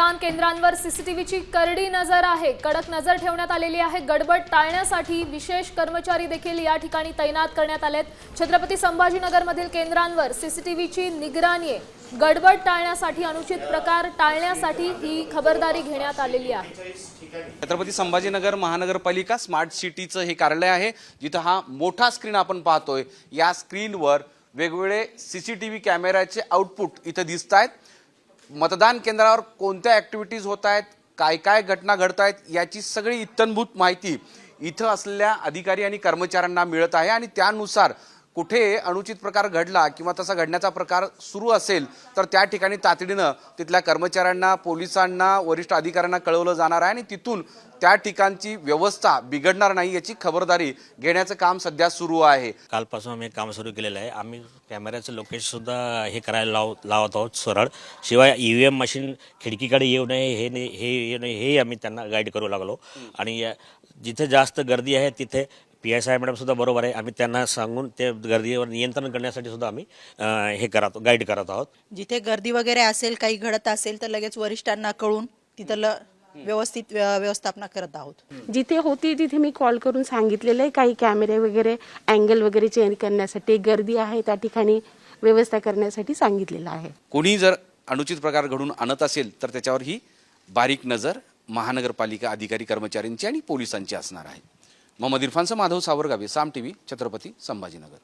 मतदान केंद्रांवर सीसीटीव्हीची करडी नजर आहे. कडक नजर ठेवण्यात आलेली आहे. गडबड टाळण्यासाठी विशेष कर्मचारी देखील या ठिकाणी तैनात करण्यात आलेत. छत्रपती संभाजीनगरमधील केंद्रांवर सीसीटीव्हीची निगराणी गडबड टाळण्यासाठी अनुचित प्रकार टाळण्यासाठी ही खबरदारी घेण्यात आलेली आहे. छत्रपती संभाजीनगर महानगरपालिका स्मार्ट सिटीचं हे कार्यालय आहे. जिथं हा मोठा स्क्रीन आपण पाहतोय. या स्क्रीनवर वेगवेगळे सीसीटीव्ही कॅमेऱ्याचे आउटपुट इथं दिसत आहेत मतदान केंद्रावर कोणत्या ॲक्टिव्हिटीज होत आहेत काय काय घटना घडत आहेत याची सगळी इत्तनभूत माहिती इथं असलेल्या अधिकारी आणि कर्मचाऱ्यांना मिळत आहे आणि त्यानुसार कुठे अनुचित प्रकार घडला किंवा तसा घडण्याचा प्रकार सुरू असेल तर त्या ठिकाणी तातडीनं तिथल्या कर्मचाऱ्यांना पोलिसांना वरिष्ठ अधिकाऱ्यांना कळवलं जाणार आहे आणि तिथून त्या ठिकाणची व्यवस्था बिघडणार नाही याची खबरदारी घेण्याचं काम सध्या सुरू आहे. कालपासून आम्ही काम सुरू केलेलं आहे. आम्ही कॅमेऱ्याचं लोकेशनसुद्धा हे करायला लाव लावत आहोत सरळ. शिवाय ई व्ही एम मशीन खिडकीकडे येऊ नये हे नाही हे येऊ नये हे आम्ही त्यांना गाईड करू लागलो. आणि जिथे जास्त गर्दी आहे तिथे पी एस आय मॅडम सुद्धा बरोबर आहे. आम्ही त्यांना सांगून ते गर्दीवर नियंत्रण करण्यासाठी सुद्धा आम्ही अं, हे करत गाईड करत आहोत. जिथे गर्दी वगैरे असेल काही घडत असेल तर लगेच वरिष्ठांना कळून तिथं ल व्यवस्थित व्य- व्यवस्थापना करत आहोत. जिथे होती तिथे मी कॉल करून सांगितलेलं आहे. काही कॅमेरे वगैरे अँगल वगैरे चेंज करण्यासाठी गर्दी आहे त्या ठिकाणी व्यवस्था करण्यासाठी सांगितलेलं आहे. कोणी जर अनुचित प्रकार घडून आणत असेल तर त्याच्यावर ही बारीक नजर महानगरपालिका अधिकारी कर्मचाऱ्यांची आणि पोलिसांची असणार आहे. मोहम्मद इरफानचं माधव सावरगावे साम टी व्ही छत्रपती संभाजीनगर.